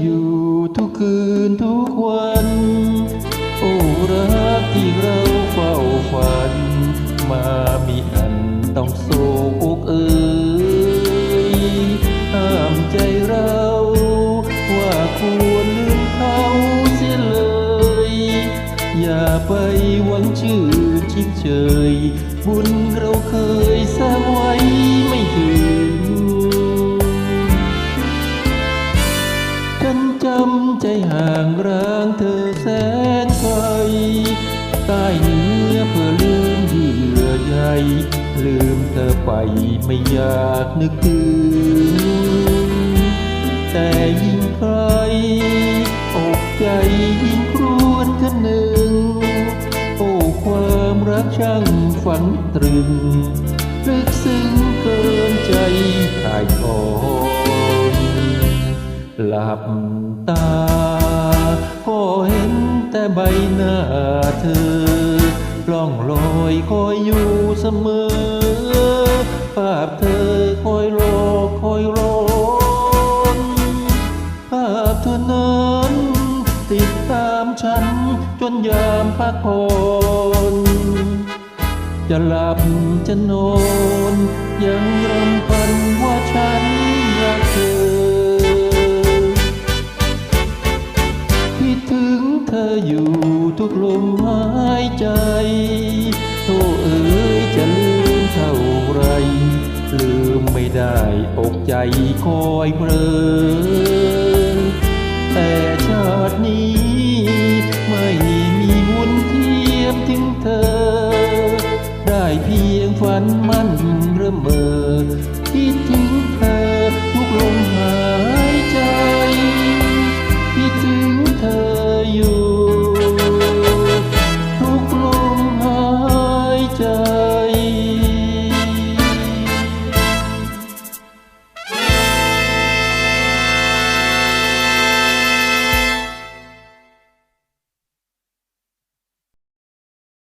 อยู่ทุกคืนทุกวัน โอ้รักที่เราเฝ้าฝัน มามีอันต้องโศกเอ่ยห้ามใจเราว่าควรลืมเขาเสียเลย อย่าไปหวังชื่อชิดเชยบุญเราเคย ห่างร้างเธอแสนไกลใต้เนื้อเพื่อลืมเหยื่อใยลืมเธอไปไม่อยากนึกถึงแต่ยิ่งใครอกใจยิ่งครวญคะหนึ่ง โอ้ความรักช่างฝังตรึงลึกซึ้งเกินใจถ่ายทอดหลับ แต่ใบหน้าเธอล่องลอยคอยอยู่เสมอ ภาพเธอคอยรอคอยรอนภาพเธอนั้นติดตามฉันจนยามพักผ่อนจะหลับจะนอนยังรำ หายใจโธ่เอ๋ยจะลืมเท่าไร ลืมไม่ได้อกใจคอยเพลินแต่ชาตินี้ไม่มีมุนเทียบถึงเธอ ได้เพียงฝันมั่น